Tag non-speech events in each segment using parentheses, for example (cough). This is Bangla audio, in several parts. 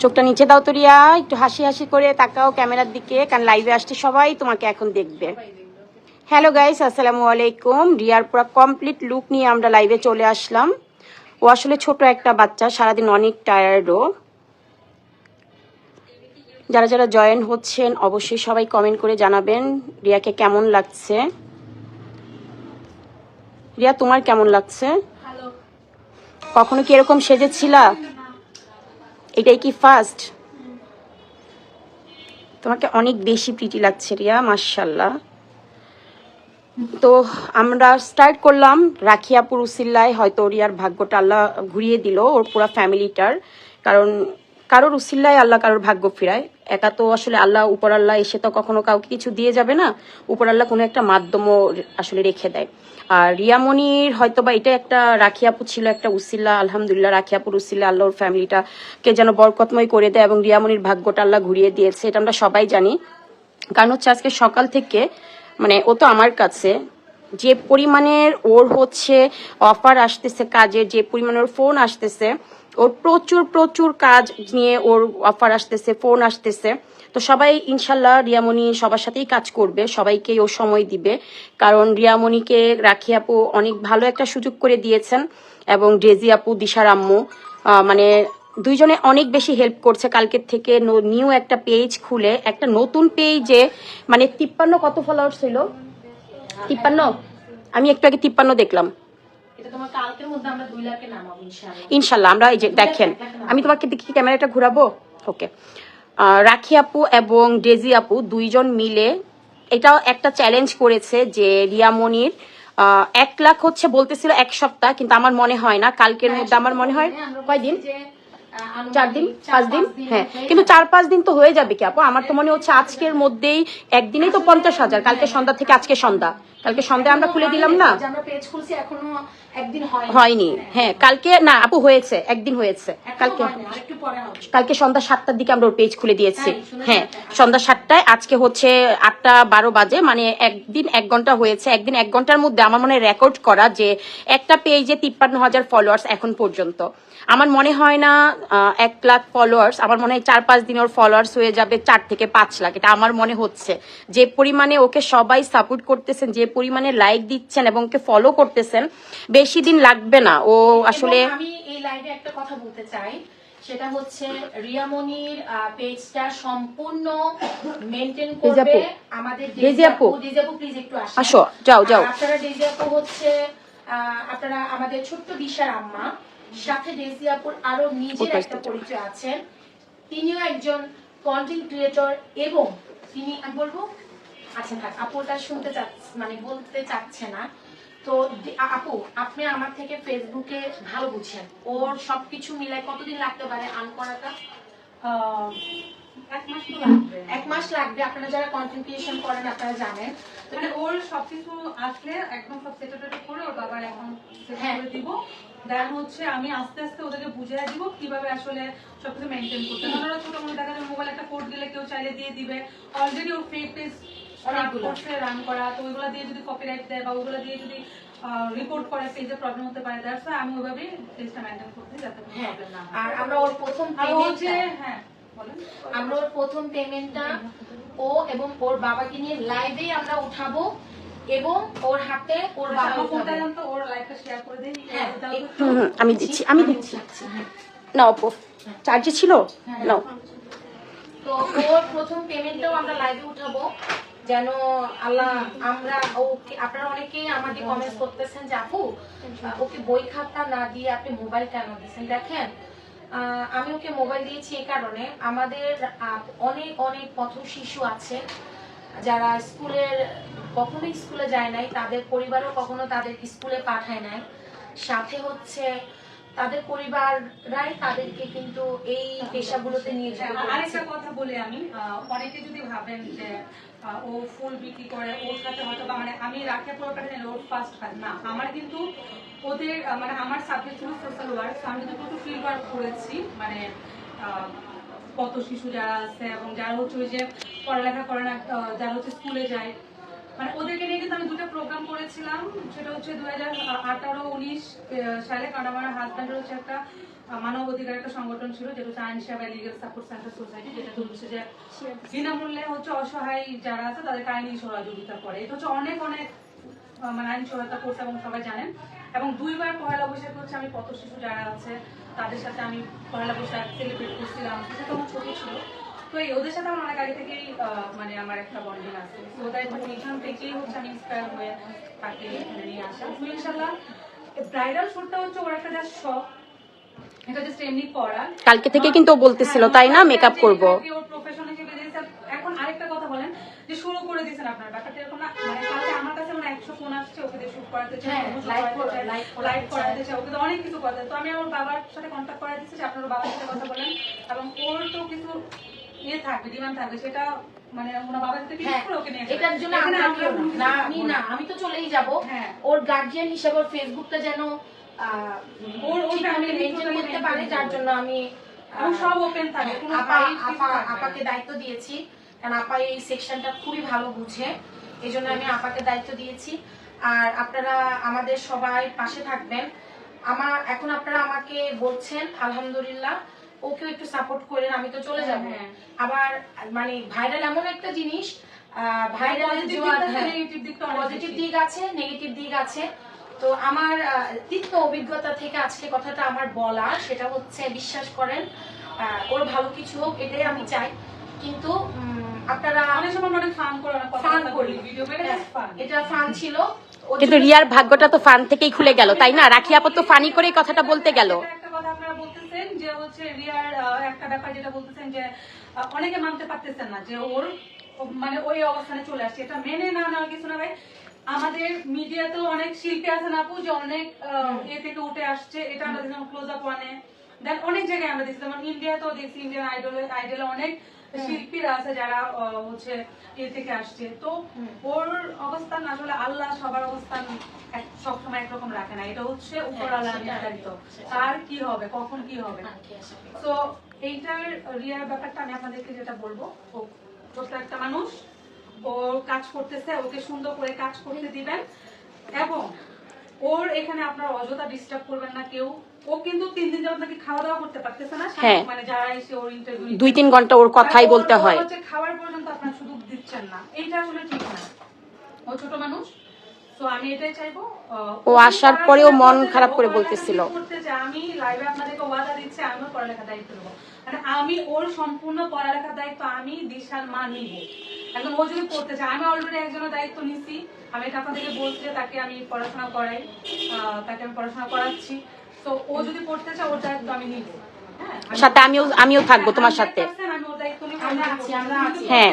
চোখটা নিচে দাও তো রিয়া একটু হাসি হাসি করে তাকাও ক্যামেরার দিকে কারণ লাইভে আসছে সবাই তোমাকে এখন দেখবে। হ্যালো গাইস আসসালামু আলাইকুম। রিয়ার পুরো কমপ্লিট লুক নিয়ে আমরা লাইভে চলে আসলাম। ও আসলে ছোট একটা বাচ্চা সারাদিন অনেক টায়ার্ডও যারা যারা জয়েন হচ্ছেন অবশ্যই সবাই কমেন্ট করে জানাবেন রিয়াকে কেমন লাগছে। রিয়া তোমার কেমন লাগছে? কখনো কি এরকম সেজেছিলা? এটাই কি ফার্স্ট তোমাকে অনেক বেশি প্রিটি লাগছে রিয়া মার্শাল্লাহ তো আমরা স্টার্ট করলাম রাখিয়া পুরুসিল্লায়, হয়তো রিয়ার ভাগ্যটা আল্লাহ ঘুরিয়ে দিল, ওর পুরো ফ্যামিলিটার। কারণ কারোর উসিল্লায় আল্লাহ কারোর ভাগ্য ফিরায়। একা তো আসলে আল্লাহ, উপর আল্লাহ এসে তো কখনো কাউকে কিছু দিয়ে যাবে না। উপর আল্লাহ কোনো একটা মাধ্যমও আসলে রেখে দেয়। আর রিয়ামণির হয়তো বা এটা একটা রাখিয়াপু ছিল একটা উসিল্লা আলহামদুলিল্লাহ রাখিয়াপুর উসিল্লা আল্লাহর ফ্যামিলিটাকে যেন বরকতময় করে দেয় এবং রিয়ামণির ভাগ্যটা আল্লাহ ঘুরিয়ে দিয়েছে, এটা আমরা সবাই জানি। কারণ হচ্ছে আজকে সকাল থেকে মানে ও তো আমার কাছে, যে পরিমাণের ওর হচ্ছে অফার আসতেছে কাজের যে পরিমাণের ফোন আসতেছে, ওর প্রচুর প্রচুর কাজ নিয়ে ওর অফার আসতেছে ফোন আসতেছে। তো সবাই ইনশাল্লাহ রিয়ামণি সবার সাথেই কাজ করবে সবাইকেই ও সময় দিবে। কারণ রিয়ামণিকে রাখি আপু অনেক ভালো একটা সুযোগ করে দিয়েছেন এবং ডেজি আপু দিশার আম্মু মানে দুইজনে অনেক বেশি হেল্প করছে। কালকের থেকে নিউ একটা পেজ খুলে একটা নতুন পেজে মানে তিপ্পান্ন কত ফলোয়ার্স ছিল? তিপ্পান্ন? আমি একটু আগে তিপ্পান্ন দেখলাম। ইনশাল্লাহ আমরা এই যে দেখেন আমি তোমাকে দেখি ক্যামেরাটা ঘুরাবো? ওকে রাখি আপু এবং ডেজি আপু দুইজন মিলে এটাও একটা চ্যালেঞ্জ করেছে যে রিয়ামনির এক লাখ হচ্ছে বলতেছিল এক সপ্তাহ কিন্তু আমার মনে হয় না কালকের মধ্যে আমার মনে হয় কয়দিন? চার দিন পাঁচ দিন? হ্যাঁ হয়ে কিন্তু। চার পাঁচ দিন তো হয়ে যাবে কি আপু? আমার তো মনে হচ্ছে আজকের মধ্যেই একদিনেই তো পঞ্চাশ হাজার কালকে সন্ধ্যা থেকে আজকে সন্ধ্যা। কালকে সন্ধ্যায় আমরা খুলে দিলাম না? একদিন হয় হয়নি। হ্যাঁ। কালকে না আপু হয়েছে একদিন হয়েছে। কালকে কালকে সন্ধ্যা সাতটার দিকে আমরা ওর পেজ খুলে দিয়েছি। হ্যাঁ সন্ধ্যা সাতটায় আজকে হচ্ছে আটটা বারো বাজে মানে একদিন এক ঘণ্টা হয়েছে একদিন এক ঘণ্টার মধ্যে আমার মনে রেকর্ড করা যে একটা পেজে তিপ্পান্ন হাজার ফলোয়ার্স এখন পর্যন্ত। আমার মনে হয় না এক লাখ ফলোয়ার্স আমার মনে হয় চার পাঁচ দিন ওর ফলোয়ার্স হয়ে যাবে চার থেকে পাঁচ লাখ এটা আমার মনে হচ্ছে। যে পরিমাণে ওকে সবাই সাপোর্ট করতেছেন যে পরিমাণে লাইক দিচ্ছেন এবং ওকে ফলো করতেছেন বেশি দিন লাগবে না। ও আসলে আমি এই লাইভে একটা কথা বলতে চাই সেটা হচ্ছে রিয়ামনির পেজটা সম্পূর্ণ মেনটেন করবে আমাদের রেজি আপু। ডেজি আপু প্লিজ একটু আসেন। আসো, যাও, যাও। আপনারা ডেজি আপু হচ্ছে আপনারা আমাদের ছোট্ট দিশার আম্মা। সাথে ডেজি আপুর আরও নিজের একটা পরিচয় আছেন তিনিও একজন কন্টেন্ট ক্রিয়েটর এবং তিনি আমি বলব আচ্ছা থাক আপু ওটা শুনতে চাচ্ছে মানে বলতে চাচ্ছে না। তো আপু আপনি আমার থেকে ফেসবুকে ভালো বুঝছেন ওর সবকিছু মিলায় কতদিন লাগতে পারে আর্ন করাটা? আহ, এক মাস লাগবে। এক মাস লাগবে। আপনারা যারা কন্টেন্ট ক্রিয়েশন করেন আপনারা জানেন। মানে ওর সবকিছু আসলে একদম সব সেটা করে ওর বাবার এখন হ্যাঁ। করে দিব। দেন হচ্ছে আমি আস্তে আস্তে ওদেরকে বুঝিয়ে দিব কীভাবে আসলে সবকিছু মেনটেন করতে হবে। ওরা ছোট মোটো দেখা যায় মোবাইল একটা কোড দিলে কেউ চাইলে দিয়ে দিবে। অলরেডি ওর ফেক পেজ রান করা তো ওইগুলো দিয়ে যদি কপিরাইট দেয় বা ওইগুলো দিয়ে যদি রিপোর্ট করে পেজে প্রবলেম হতে পারে দ্যাটস আমি ওইভাবে পেজটা মেনটেন করতে যাতে হ্যাঁ প্রবলেম না আর আমরা ওর প্রথম হচ্ছে হ্যাঁ আমরা ওর প্রথম পেমেন্টটা ও এবং ওর বাবাকে নিয়ে লাইভেই আমরা উঠাবো। এবং ওর হাতে ওর বাবা ফোনটা জানতো? ওর লাইফটা শেয়ার করে দেই হ্যাঁ, তো। হুম হুম আমি দিচ্ছি আমি দিচ্ছি। না অপো চার্জে ছিল? নাও। তো ওর প্রথম পেমেন্টটাও আমরা লাইভে উঠাবো যেন আল্লাহ আমরা ওকে আপনারা অনেকেই আমাকে কমেন্টস করতেছেন যে আপু ওকে বই খাতা না দিয়ে আপনি মোবাইল কেন দিয়েছেন দেখেন আহ, আমি ওকে মোবাইল দিয়েছি এই কারণে। আমাদের অনেক অনেক পথ শিশু আছে। যারা স্কুলের কখনো স্কুলে যায় নাই তাদের পরিবারও কখনো তাদের স্কুলে পাঠায় নাই। সাথে হচ্ছে তাদের পরিবাররাই তাদেরকে কিন্তু এই পেশাগুলোতে নিয়োজিত হ্যাঁ, করেছে। আরেকটা কথা বলি আমি। অনেকে যদি ভাবেন যে ও ফুল বিক্রি করে ওর সাথে হয়তো বা মানে আমি রাখে পুরো কাছে ওর ফার্স্ট কাজ না আমার কিন্তু ওদের মানে আমার সাবজেক্ট ছিল সোশ্যাল ওয়ার্ক আমি কিন্তু প্রচুর ফিল্ড ওয়ার্ক করেছি মানে কত শিশু যারা আছে এবং যারা হচ্ছে ওই যে পড়ালেখা করে না যারা হচ্ছে স্কুলে যায়। মানে ওদেরকে নিয়ে কিন্তু আমি দুটো প্রোগ্রাম করেছিলাম। সেটা হচ্ছে দু হাজার আঠারো উনিশ সালে কারণ আমার হাজব্যান্ডের হচ্ছে একটা মানব অধিকার একটা সংগঠন ছিল, যেটা হচ্ছে আইন সেবা লিগেল সাপোর্ট সেন্টার সোসাইটি যেটা হচ্ছে যে বিনামূল্যে হচ্ছে অসহায় যারা আছে, তাদেরকে আইনি সহযোগিতা করে। এটা হচ্ছে অনেক অনেক মানে আইন সহায়তা করছে এবং সবাই জানেন। এবং দুইবার পহেলা বৈশাখ হচ্ছে আমি পথ শিশু যারা আছে তাদের সাথে আমি পহেলা বৈশাখ সেলিব্রেট করছিলাম সেটা তখন ছোট ছিল। তো এই ওদের সাথে আমার অনেক আগে থেকেই মানে আমার একটা বন্ডিং আছে। তো ওদের এখান থেকেই হচ্ছে আমি ইন্সপায়ার হয়ে তাকে এখানে নিয়ে আসা। তো ইনশাল্লাহ ব্রাইডাল শুটটা হচ্ছে ওর একটা জাস্ট শখ। এটা জাস্ট এমনি করা কালকে থেকে কিন্তু ও বলতেছিল, তাই না? Makeup করব। ওর প্রফেশন হিসেবে এখন আরেকটা কথা বলেন যে শুরু করে দিয়েছেন আপনার ব্যাপারটা এরকম না। মানে কালকে আমার কাছে মানে একশো ফোন আসছে ওকে দিয়ে শুট করাতে চাই live করা- live লাইভ করাতে করাতে চাই। অনেক কিছু করাতে তো আমি আমার বাবার সাথে কন্ট্যাক্ট করে দিচ্ছি যে আপনার বাবার সাথে কথা বলেন। এবং ওর তো কিছু ইয়ে থাকবে ডিমান্ড থাকবে সেটা মানে ওনার বাবার সাথে হ্যাঁ কিছু করে ওকে নিয়ে এটার জন্য এখানে আমরা আমরা কোনো না আমি না আমি তো চলেই যাব। হ্যাঁ। ওর গার্জিয়ান হিসেবে ওর ফেসবুকটা যেন ওর- ওর করতে পারে যার জন্য আমি সব ওপেন থাকে কোনো। আপাকে দায়িত্ব দিয়েছি কারণ আপা এই সেকশনটা খুবই ভালো বুঝে এই জন্য আমি আপাকে দায়িত্ব দিয়েছি। আর আপনারা আমাদের সবাই পাশে থাকবেন। আমার এখন আপনারা আমাকে বলছেন আলহামদুলিল্লাহ ওকেও একটু সাপোর্ট করেন আমি তো চলে যাব। হ্যাঁ। আবার মানে ভাইরাল এমন একটা জিনিস ভাইরাল পজিটিভ দিক আছে নেগেটিভ দিক আছে। তো আমার অভিজ্ঞতা থেকে আজকে কথাটা আমার বলা সেটা হচ্ছে বিশ্বাস করেন ওর ভালো কিছু হোক এটাই আমি চাই। কিন্তু আপনারা অনেক সময় অনেক ফান করে অনেক কথা ফান করি ভিডিও করে হ্যাঁ, এটা ফান ছিল। কিন্তু রিয়ার ভাগ্যটা তো ফান থেকেই খুলে গেল তাই না? রাখি আপা তো ফানি করে কথাটা বলতে গেল। এটা একটা কথা আপনারা বলতেছেন যে হচ্ছে রিয়ার একটা ব্যাপার যেটা বলতেছেন যে অনেকে মানতে পারতেছেন না যে ওর মানে ওই অবস্থানে চলে আসছে। এটা মেনে না কিছু না ভাই। আমাদের মিডিয়াতেও অনেক শিল্পী আছেন আপু যে অনেক এ থেকে উঠে আসছে। এটা আমরা দেখলাম ক্লোজ আপ ওয়ানে দেন অনেক জায়গায় আমরা দেখছি। যেমন ইন্ডিয়াতেও দেখছি ইন্ডিয়ান আইডল আইডলে অনেক শিল্পীরা আছে যারা হচ্ছে এ থেকে আসছে। তো ওর অবস্থান আসলে আল্লাহ সবার অবস্থান সবসময় একরকম রাখে না। এটা হচ্ছে উপর আল্লাহ নির্ধারিত। তার কি হবে কখন কি হবে। তো এইটার রিয়ার ব্যাপারটা আমি আপনাদেরকে যেটা বলব ও একটা মানুষ ও কাজ করতেছে ওকে সুন্দর করে কাজ করতে দিবেন। এবং ওর এখানে আপনারা অযথা ডিস্টার্ব করবেন না কেউ ও কিন্তু তিন দিন যাবত নাকি খাওয়া দাওয়া করতে পারতেছে না হ্যাঁ। মানে যারা এসে ওর ইন্টারভিউ দুই তিন ঘণ্টা ওর কথাই বলতে হয়। হচ্ছে পর্যন্ত আপনার সুযোগ দিচ্ছেন না। এইটা আসলে ঠিক না। ও ছোট মানুষ তো আমি এটাই চাইব ও আসার পড়াশোনা পরেও মন খারাপ করে বলতেছিল। যদি করতে চায়, আমি লাইভে আপনাদেরকে ওয়াদা দিচ্ছি আমিও পড়ালেখার দায়িত্ব নেব। মানে আমি ওর সম্পূর্ণ পড়ালেখার দায়িত্ব আমি দিশার মা নিব। একদম ও যদি পড়তে চায় আমি অলরেডি একজনের দায়িত্ব নিছি। আমি এটা আপনাদেরকে বলছি তাকে আমি পড়াশোনা করাই তাকে আমি পড়াশোনা করাচ্ছি। তো ও যদি পড়তে চায় ওর দায়িত্ব আমি নিব। হ্যাঁ? সাথে আমিও আমিও থাকব তোমার সাথে। 100% আমি ওর দায়িত্ব নিব আমরা আছি, আমরা তুমি আছি। যদি হ্যাঁ।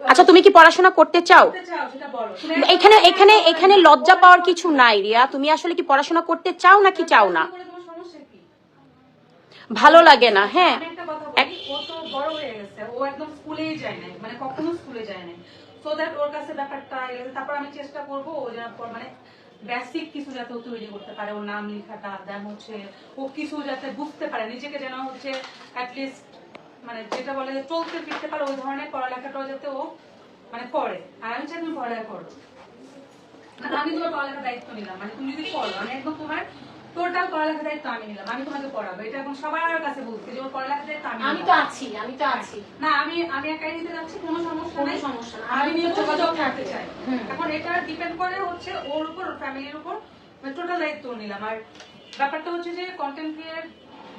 আচ্ছা তুমি কি পড়াশোনা করতে চাও? এখানে এখানে এখানে লজ্জা পাওয়ার কিছু নাই রিয়া। তুমি আসলে কি পড়াশোনা করতে চাও নাকি চাও না? ভালো লাগে না হ্যাঁ। আমি একটা কথা বলি, ও তো বড় হয়ে গেছে ও একদম স্কুলেই যায় নাই মানে কখনো স্কুলে যায় নাই। সো দ্যাট ওর কাছে ব্যাপারটা তারপর আমি চেষ্টা করব ও যেন মানে বেসিক কিছু যাতে ও তৈরি করতে পারে, ওর নাম লেখাটা দেন হচ্ছে, ও কিছু যাতে বুঝতে পারে, নিজেকে যেন হচ্ছে অ্যাটলিস্ট মানে যেটা বলে যে চলতে ফিরতে পারে, ওই ধরনের পড়ালেখাটাও যাতে ও মানে করে। আর আমি চাই তুমি পড়ালেখা করো। আর আমি তোমার পড়ালেখার দায়িত্ব নিলাম। মানে তুমি যদি পড়ো, আমি একদম তোমার টোটাল পড়ালেখার দায়িত্ব আমি নিলাম আমি তোমাকে পড়াবো। এটা এখন সবার কাছে বলছি যে ওর পড়ালেখার দায়িত্ব আমি আমি তো আছি আমি তো আছি। না আমি আমি একাই নিতে যাচ্ছি কোনো সমস্যা নাই। সমস্যা না। আমি নিয়ে যোগাযোগ রাখতে চাই। এখন এটা ডিপেন্ড করে হচ্ছে ওর উপর ফ্যামিলির উপর টোটাল দায়িত্ব নিলাম। আর ব্যাপারটা হচ্ছে যে কন্টেন্ট ক্রিয়েট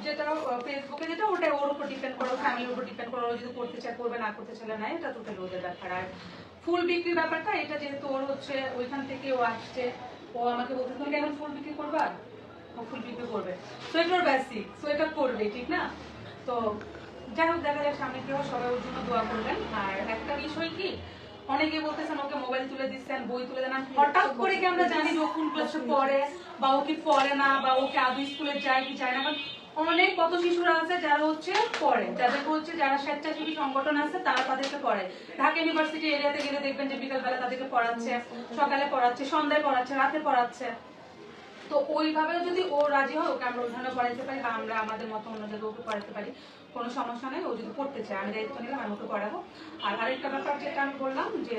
যেটা ফেসবুকে যেটা ওটা ওর উপর ডিপেন্ড করে ফ্যামিলির উপর ডিপেন্ড করে যদি করতে চায় করবে না করতে চাইলে না এটা টোটাল ওদের ব্যাপার। আর ফুল বিক্রির ব্যাপারটা এটা যেহেতু ওর হচ্ছে ওইখান থেকে ও আসছে ও আমাকে বলতে তুমি কেন ফুল বিক্রি করবা? ফুল করবে। ওর বেসিক এটা করবে ঠিক না? তো যাই হোক দেখা যাক সামনে কি হয় সবাই ওর জন্য দোয়া করবেন। আর একটা বিষয় কি অনেকে বলতেছেন ওকে মোবাইল তুলে দিচ্ছেন বই তুলে দেন। হঠাৎ করে কি আমরা জানি যে ও কোন ক্লাসে পড়ে বা ও কি পড়ে না বা ওকে আদৌ স্কুলে যায় কি যায় না? কারণ অনেক কত শিশুরা আছে যারা হচ্ছে পড়ে। যাদেরকে হচ্ছে যারা স্বেচ্ছাসেবী সংগঠন আছে তারা তাদেরকে পড়ে। ঢাকা ইউনিভার্সিটি এরিয়াতে গেলে দেখবেন যে বিকালবেলা তাদেরকে পড়াচ্ছে সকালে পড়াচ্ছে সন্ধ্যায় পড়াচ্ছে রাতে পড়াচ্ছে। তো ওইভাবে যদি ও রাজি হয়, ওকে আমরা ওইখানে পড়াইতে পারি বা আমরা আমাদের মতো অন্য জায়গায় ওকে পড়াইতে পারি, কোনো সমস্যা নেই, ও যদি পড়তে চায়, আমি দায়িত্ব নিলাম, আমি ওকে পড়াবো আর আরেকটা ব্যাপার যেটা আমি বললাম যে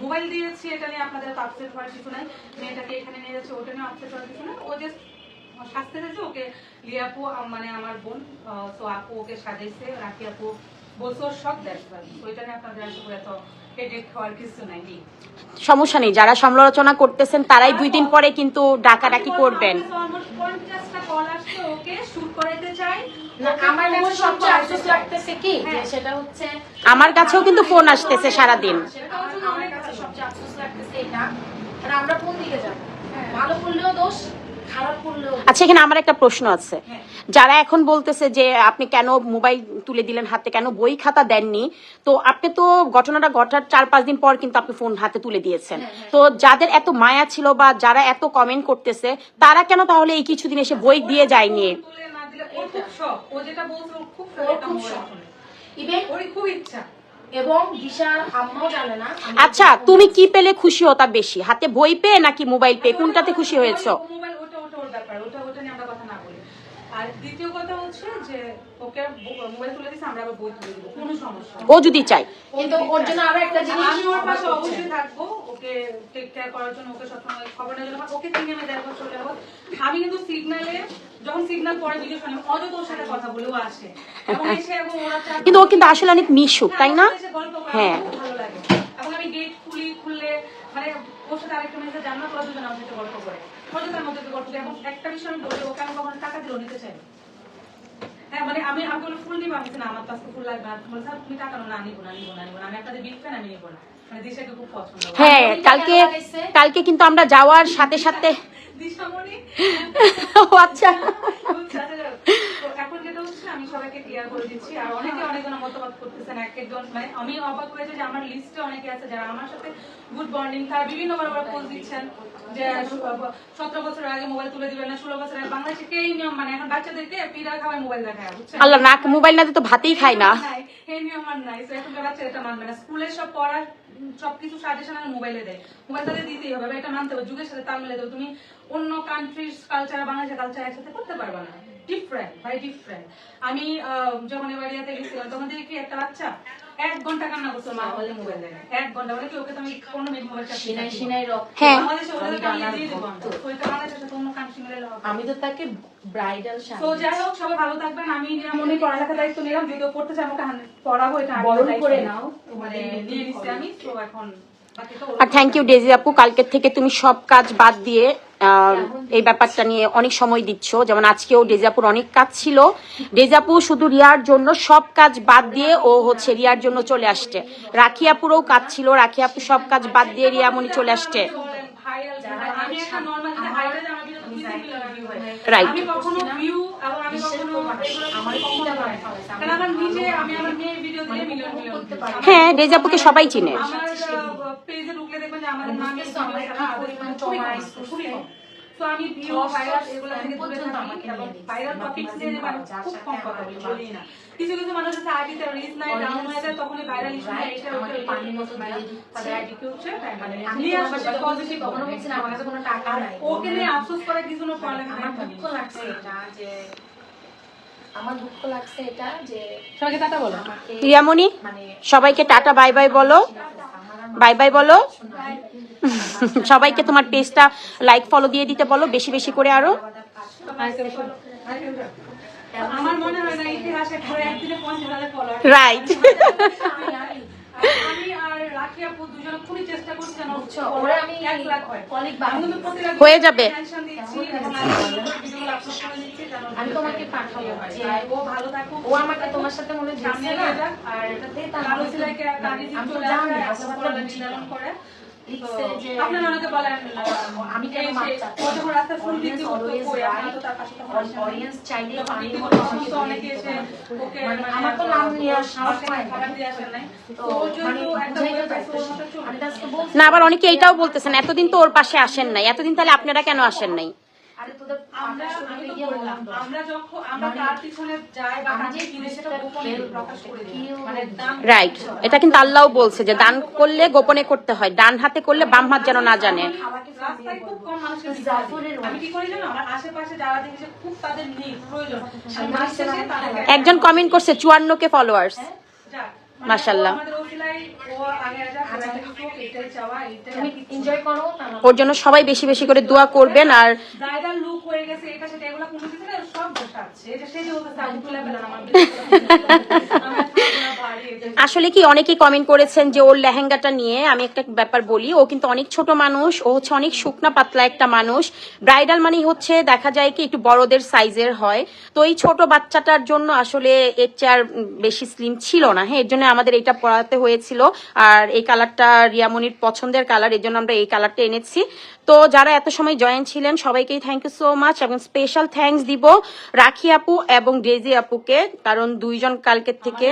মোবাইল দিয়েছি, এটা নিয়ে আপনাদের আপসেট হওয়ার কিছু নাই, মেয়েটাকে এখানে নিয়ে যাচ্ছে, ওটা নিয়ে আপসেট হওয়ার কিছু নাই, ও যে শাস্তি দিয়েছে, ওকে লিয়াপু মানে আমার বোন তো আপু ওকে সাজাইছে রাখি আপু বলছে ওর সব দেখবে ওইটা নিয়ে আপনাদের আশা করে সমস্যা নেই যারা সমালোচনা করতেছেন তারাই দুই দিন পরে কিন্তু ডাকাডাকি করবেন। আমার হ্যাঁ। আমার কাছেও কিন্তু ফোন আসতেছে সারাদিন। সেটা আমার- আমার কাছে সবচেয়ে আফসোস লাগতেছে এটা। আর আমরা কোন দিকে যাব? ভালো করলেও দোষ খারাপ করলেও দোষ। আচ্ছা এখানে আমার একটা প্রশ্ন আছে। হ্যাঁ। যারা এখন বলতেছে যে আপনি কেন মোবাইল তুলে দিলেন হাতে কেন বই খাতা দেননি তো আপনি তো ঘটনাটা ঘটার চার পাঁচ দিন পর কিন্তু আপনি ফোন হাতে তুলে দিয়েছেন। তো যাদের এত মায়া ছিল বা যারা এত কমেন্ট করতেছে তারা কেন তাহলে এই কিছুদিন এসে বই দিয়ে যায়নি? খুব ইচ্ছা। এবং আম্মাও জানে না। আচ্ছা তুমি কি পেলে খুশি হতা বেশি? হাতে বই পেয়ে নাকি মোবাইল পেয়ে? কোনটাতে খুশি হয়েছো ও মোবাইল ওটা ওটা ওর ব্যাপার ওটা ওটা নিয়ে আমরা কথা না বলি আর দ্বিতীয় কথা হচ্ছে যে ওকে মোবাইল তুলে দিছে আমরা আবার বই তুলে দিব কোনো সমস্যা ও যদি কিন্তু ওর জন্য আরও একটা জিনিস আমি ওর পাশে অবশ্যই থাকব ওকে টেক কেয়ার করার জন্য ওকে সবসময় খবর নেওয়ার জন্য ওকে আমি দেখব চলে যাব। আমি কিন্তু সিগনালে যখন সিগন্যাল পরে ভিডিও শুনি অযথা ওর সাথে কথা আসে। এবং এসে এবং ওরা কিন্তু ও কিন্তু আসলে অনেক মিশুক তাই না? হ্যাঁ, হ্যাঁ। ভালো লাগে। এবং আমি গেট খুলি খুললে মানে ওর সাথে আরেকটা মেয়ের জান্নাত ওরা দুজন আমার সাথে গল্প করে। করছিল এবং একটা বিষয় আমি বলব ওকে আমি কখনো টাকা দিলেও নিতে চাই? হ্যাঁ মানে আমি আমি ফুল নিবো আমি না আমার তো আজকে ফুল লাগবে স্যার তুমি টাকা না নিবো না নিবো না নিবো না। আমি আপনাদের বিগ ফ্যান আমি নিবো না। মানে। হ্যাঁ কালকে কালকে কিন্তু আমরা যাওয়ার সাথে সাথে দিশামণি? (laughs) আচ্ছা তো এখন যেটা হচ্ছে আমি সবাইকে ক্লিয়ার করে দিচ্ছি। আর অনেকে অনেকজন মতামত করতেছেন এক একজন মানে আমি অবাক হয়েছে যে আমার লিস্টে অনেকে আছে যারা আমার সাথে গুড বন্ডিং তারা বিভিন্ন ওরা পোস্ট দিচ্ছেন যে সতেরো বছর আগে মোবাইল তুলে দিবেন না ষোলো বছর আগে বাংলাদেশে কে নিয়ম মানে এখন বাচ্চাদেরকে পিড়া খাওয়ায় মোবাইল দেখায় বুঝছেন? আল্লাহ নাক মোবাইল না তো ভাতেই খায় না। এই নিয়ম আর নাই। এখনকার বাচ্চা এটা মানবে না। স্কুলের সব পড়ার সবকিছু সাজেশন আর মোবাইলে দেয় মোবাইল তাদের দিতেই হবে এটা মানতে হবে যুগের সাথে তাল মিলে দেবে। তুমি অন্য কান্ট্রির কালচার বাংলাদেশের কালচার একসাথে করতে পারবে না। ডিফারেন্ট ভাই ডিফারেন্ট আমি যখন এবারিয়াতে গেছিলাম তখন দেখি একটা বাচ্চা? এক ঘণ্টা কান্না করছে মা বলে মোবাইল দেয় এক ঘণ্টা বলে কি ওকে তো আমি পনেরো মিনিট মোবাইল সিনাই সিনাই রক্ত। হ্যাঁ। বাংলাদেশে ওদের আমি কান্না দিয়ে দেবো ভক্ত। তো বাংলাদেশের সাথে কান্ট্রি মিলে হবে। আমি তো তাকে ব্রাইডাল তো যাই হোক সবাই ভালো থাকবেন। আমি মনে পড়ালেখার দায়িত্ব নিলাম যদিও পড়তে চাই আমাকে পড়াবো এটা দায়িত্ব করে নাও। মানে নিয়ে নিচ্ছি আমি তো এখন আর থ্যাংক ইউ ডেজি আপু কালকের থেকে তুমি সব কাজ বাদ দিয়ে এই ব্যাপারটা নিয়ে অনেক সময় দিচ্ছ। যেমন আজকেও ডেজাপুর অনেক কাজ ছিল। ডেজাপু শুধু রিয়ার জন্য সব কাজ বাদ দিয়ে ও হচ্ছে রিয়ার জন্য চলে আসছে। রাখিয়াপুরও কাজ ছিল, রাখিয়াপুর সব কাজ বাদ দিয়ে রিয়ামণি চলে আসছে। আমি হয় কখনো ভিউ এবং আমি কখনো আমার কখনো। কারণ আমার নিজে আমি আমার মেয়ের ভিডিও মানে মিলিয়ন মিলিয়ন করতে পারি। হ্যাঁ রেজাপুকে সবাই চিনে। আমার পেজে ঢুকলে দেখবেন যে আমাদের নামে সময় পরিমাণ টমাইজ করছে? তো আমি ভাইরাল এগুলো থেকে দূরে থাকি এবং ভাইরাল টপিকস মাঝে নিয়ে মানুষ খুব কম কথা বলি বলি না। কিছু কিছু মানুষ আছে আইডিতে রিচ নাই ডাউন হয়ে যায় তখনই ভাইরাল ইস্যু Right, এটা ওটা পানির মতো তাদের আইডি কে হচ্ছে মানে মানে আমি আসবে সাথে পজিটিভ কখনো বলছি না আমার কাছে কোনো টাকা নাই। ওকে নিয়ে আফসোস করার কিছু না পড়ালেখা আমার দুঃখ লাগছে এটা যে আমার দুঃখ লাগছে এটা যে সবাইকে টাটা বলো। রিয়ামণি মানে সবাইকে টাটা বাই বাই বলো। বাই বাই বলো। (laughs) সবাইকে তোমার পেজটা লাইক ফলো দিয়ে দিতে বলো বেশি বেশি করে আরও। আমার মনে হয় না ইতিহাসে ধরে একদিনে পঞ্চাশ হাজার ফলোয়ার রাইট আমি আর রাখি আপু দুজনে খুবই চেষ্টা করছি যেন বুঝছ, ওরে আমি এক লাখ হয়। হয়ে যাবে। আমি তোমাকে পাঠাবো ও ভালো ও আমাকে তোমার সাথে মনে। আর এটাতে তার আমি জানি করা। আমি কেন। চাইলে অনেকে এসে ওকে আমার তো নাম সাহস নাই। না আবার অনেকে এটাও বলতেছেন এতদিন তো ওর পাশে আসেন নাই এতদিন তাহলে আপনারা কেন আসেন নাই? আরে তোদের আমরা আমরা আমি তো বললাম আমরা যখন আমরা মানে তার পিছনে যাই বা আমি কিনে সেটা গোপনে প্রকাশ করে দিই মানে রাইট এটা কিন্তু আল্লাহও বলছে যে দান করলে গোপনে করতে হয় ডান হাতে করলে বাম হাত যেন না জানে। রাস্তায় খুব কম মানুষকে দিতে জাফরের পারি। আমি কি করি জানো? আমার আশেপাশে যারা দেখি খুব তাদের নিড প্রয়োজন। আমি আমি মাস শেষে তাদেরকে একজন কমেন্ট করছে চুয়ান্ন কে ফলোয়ার্স যাক, মানে মাশাআল্লাহ। ও আমাদের ওসিলায় ও আগে যাক, আমরা কিছু হোক, এটাই চাওয়া, এটাই তুমি আর কিছু এনজয় করো না না। ওর জন্য সবাই বেশি বেশি করে দোয়া করবেন আর আসলে কি অনেকেই কমেন্ট করেছেন যে ওর লেহেঙ্গাটা নিয়ে আমি একটা ব্যাপার বলি, ও কিন্তু অনেক ছোট মানুষ, ও হচ্ছে অনেক শুকনা পাতলা একটা মানুষ। ব্রাইডাল মানে হচ্ছে দেখা যায় কি একটু বড়দের সাইজের হয়। তো এই ছোট বাচ্চাটার জন্য আসলে এর চেয়ে বেশি স্লিম ছিল না। হ্যাঁ এর জন্য আমাদের এটা পরাতে হয়েছিল। আর এই কালারটা রিয়ামনির পছন্দের কালারের জন্য আমরা এই কালারটা এনেছি। তো যারা এত সময় জয়েন ছিলেন সবাইকেই থ্যাংক ইউ সো মাচ এবং স্পেশাল থ্যাঙ্কস দিব রাখি আপু এবং ডেজি আপুকে কারণ দুইজন কালকের থেকে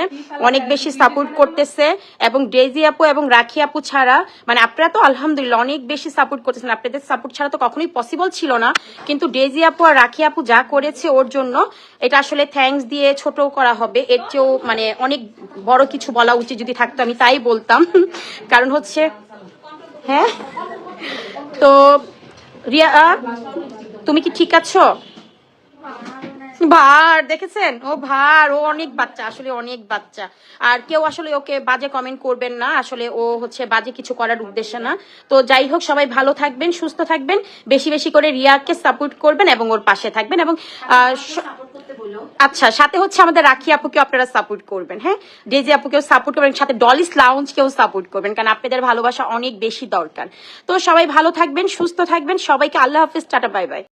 অনেক বেশি সাপোর্ট করতেছে এবং ডেজি আপু এবং রাখি আপু ছাড়া মানে আপনারা তো আলহামদুলিল্লাহ অনেক বেশি সাপোর্ট করতেছেন। আপনাদের সাপোর্ট ছাড়া তো কখনোই পসিবল ছিল না। কিন্তু ডেজি আপু আর রাখি আপু যা করেছে ওর জন্য এটা আসলে থ্যাঙ্কস দিয়ে ছোট করা হবে। এর চেয়েও মানে অনেক বড় কিছু বলা উচিত যদি থাকতো আমি তাই বলতাম। কারণ হচ্ছে হ্যাঁ? তো, রিয়া তুমি কি ঠিক আছো? ভার, দেখেছেন? ও ভার, ও অনেক বাচ্চা, আসলে অনেক বাচ্চা। আর কেউ আসলে ওকে বাজে কমেন্ট করবেন না, আসলে ও হচ্ছে বাজে কিছু করার উদ্দেশ্য না। তো যাই হোক, সবাই ভালো থাকবেন, সুস্থ থাকবেন, বেশি বেশি করে রিয়াকে সাপোর্ট করবেন এবং ওর পাশে থাকবেন এবং আচ্ছা সাথে হচ্ছে আমাদের রাখি আপুকে আপনারা সাপোর্ট করবেন হ্যাঁ? ডেজি আপুকেও সাপোর্ট করবেন, সাথে ডলিস লাউঞ্জকেও সাপোর্ট করবেন, কারণ আপনাদের ভালোবাসা অনেক বেশি দরকার। তো সবাই ভালো থাকবেন, সুস্থ থাকবেন, সবাইকে আল্লাহ হাফিজ, টাটা বাই বাই